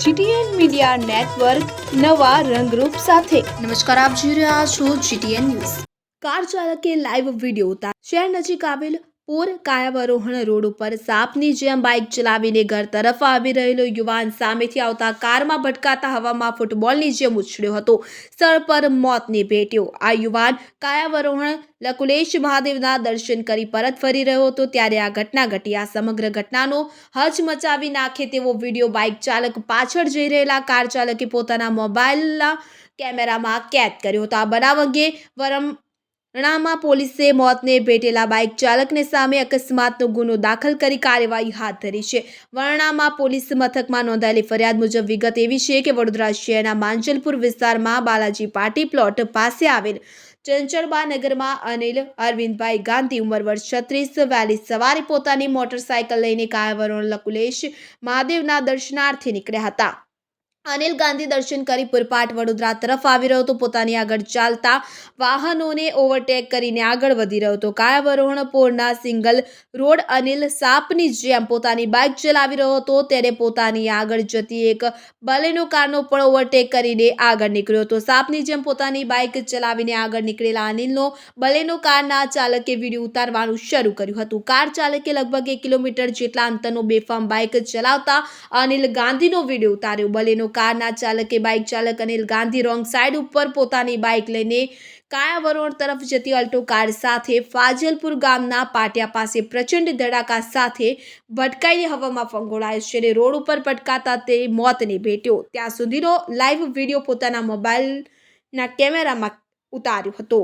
GTN media network નવા રંગરૂપ સાથે. નમસ્કાર આપ જોઈ રહ્યા છો જીટીએન ન્યૂઝ. કાર ચાલકે લાઈવ વીડિયો ઉતાર. શહેર નજીક આવેલ પોર, કાયાવરોહણ રોડ ઉપર સાપની જેમ બાઇક ચલાવીને ઘર તરફ આવી રહેલો યુવાન સામેથી આવતા કારમાં ભટકાતા હવામાં ફૂટબોલની જેમ ઉછળ્યો હતો. સ્થળ પર મોતને ભેટ્યો. આ યુવાન કાયાવરોહણ લકુલેશ મહાદેવના દર્શન કરી પરત ફરી રહ્યો હતો. ત્યારે આ ઘટના ઘટી. આ સમગ્ર ઘટનાનો હચ મચાવી નાખે તેવો વીડિયો બાઇક ચાલક પાછળ જઈ રહેલા કાર ચાલકે પોતાના મોબાઈલના કેમેરામાં કેદ કર્યો હતો. આ બનાવ અંગે વરમ રણામાં પોલીસે મોતને ભેટેલા બાઇક ચાલકને સામે અકસ્માતનો ગુનો દાખલ કરી કાર્યવાહી હાથ ધરી છે. વરણામાં પોલીસ મથકમાં નોંધાયેલી ફરિયાદ મુજબ વિગત એવી છે કે વડોદરા શહેરના માંજલપુર વિસ્તારમાં બાલાજી પાર્ટી પ્લોટ પાસે આવેલ ચંચળબા નગરમાં અનિલ અરવિંદભાઈ ગાંધી ઉંમર વર્ષ છત્રીસ, વહેલી સવારે પોતાની મોટરસાયકલ લઈને કાયવરણ લકુલેશ મહાદેવના દર્શનાર્થે નીકળ્યા હતા. અનિલ ગાંધી દર્શન કરી પુરપાટ વડોદરા તરફ આવી રહ્યો હતો. પોતાની આગળ ચાલતા વાહનોને ઓવરટેક કરીને આગળ વધી રહ્યો હતો. કાયાવરોહણ પોરના સિંગલ રોડ અનિલ સાપની જેમ પોતાની બાઇક ચલાવી રહ્યો હતો. ત્યારે પોતાની આગળ જતી એક બલેનો કારનો પણ ઓવરટેક કરીને આગળ નીકળ્યો હતો. સાપની જેમ પોતાની બાઇક ચલાવીને આગળ નીકળેલા અનિલનો બલેનો કારના ચાલકે વીડિયો ઉતારવાનું શરૂ કર્યું હતું. કાર ચાલકે લગભગ એક કિલોમીટર જેટલા અંતરનો બેફામ બાઇક ચલાવતા અનિલ ગાંધીનો વીડિયો ઉતાર્યો. બલેનો કારના ચાલકે, બાઇક ચાલક અનિલ ગાંધી રોંગ સાઈડ ઉપર પોતાની બાઇક લઈને કાયાવરોણ તરફ જતી અલ્ટો કાર સાથે ફાજલપુર ગામના પાટિયા પાસે પ્રચંડ ધડાકા સાથે ભટકાઈને હવામાં ફંગોળાયો છે અને રોડ ઉપર પટકાતા તે મોતને ભેટ્યો. ત્યાં સુધીનો લાઈવ વીડિયો પોતાના મોબાઈલના કેમેરામાં ઉતાર્યો હતો.